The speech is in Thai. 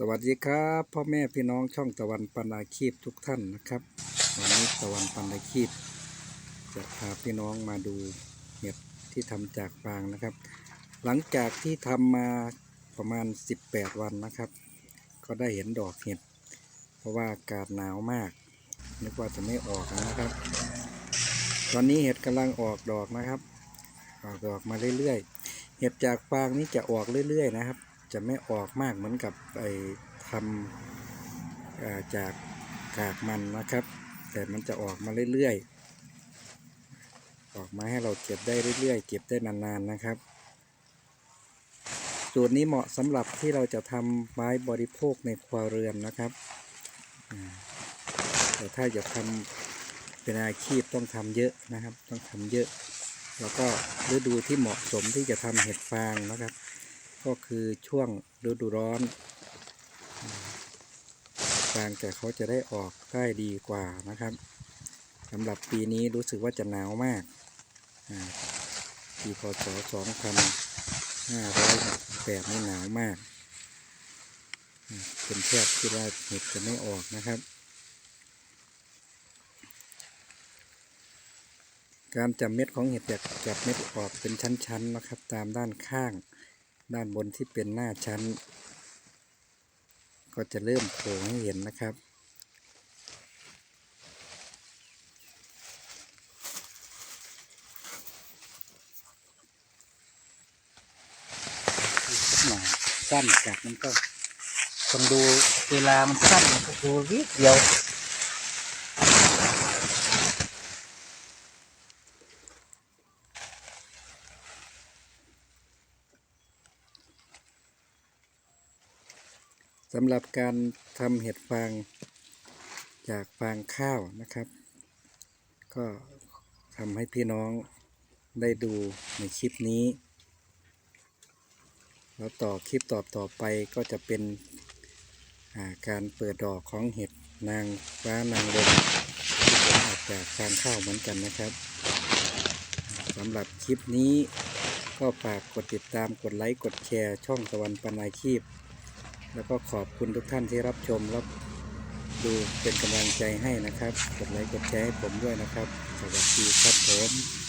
สวัสดีครับพ่อแม่พี่น้องช่องตะวันปันอาคีพทุกท่านนะครับ วันนี้ตะวันปันอาคีพ จะพาพี่น้องมาดูเห็ดที่ทำจากฟางนะครับ หลังจากที่ทำมาประมาณ 18 วันนะครับ ก็ได้เห็นดอกเห็ด เพราะว่าอากาศหนาวมากนึกว่าจะไม่ออกนะครับ ตอนนี้เห็ดกำลังออกดอกนะครับ ออกดอกมาเรื่อยๆ เห็ดจากฟางนี้จะออกเรื่อยๆนะครับ จะไม่ออกมากเหมือนกับไอ้ทำจากกากมันนะครับ แต่มันจะออกมาเรื่อยๆ ออกมาให้เราเก็บได้เรื่อยๆ เก็บได้นานๆนะครับสูตรนี้เหมาะสำหรับที่เราจะทำไว้บริโภคในครัวเรือนนะครับ แต่ถ้าจะทำเป็นอาชีพต้องทำเยอะนะครับ ต้องทำเยอะ แล้วก็ฤดูที่เหมาะสมที่จะทำเห็ดฟางนะครับ ก็คือช่วงฤดูร้อนอืมฟางแต่เขาจะได้ออกได้ดีกว่านะครับสำหรับปีนี้รู้สึกว่าจะหนาวมากอ่าปีพศ2568นี่หนาวมากเป็นแทบที่ว่าเห็ดจะไม่ออกนะครับ การจับเม็ดของเห็ดจะจับเม็ดออกเป็นชั้นๆนะครับ ตามด้านข้าง ด้านบนที่เป็นหน้าชั้น ก็จะเริ่มโผล่ให้เห็นนะครับ หน่อยสั้นจากมันก็คนดูเวลามันสั้นมันก็ดูวิดเดียว สำหรับการทำเห็ดฟางจากฟางข้าวนะครับ ก็ทำให้พี่น้องได้ดูในคลิปนี้ แล้วต่อคลิปต่อต่อไปก็จะเป็นาการเปิดดอกของเห็ดนางฟ้านางลมที่ออกจากฟางข้าวเหมือนกันนะครับสำหรับคลิปนี้ก็ฝากกดติดตามกดไลค์กดแชร์ช่องตะวันปันอาชีพ แล้วก็ขอบคุณทุกท่านที่รับชมรับดูเป็นกำลังใจให้นะครับ กดไลค์กดแชร์ให้ผมด้วยนะครับ สวัสดีครับผม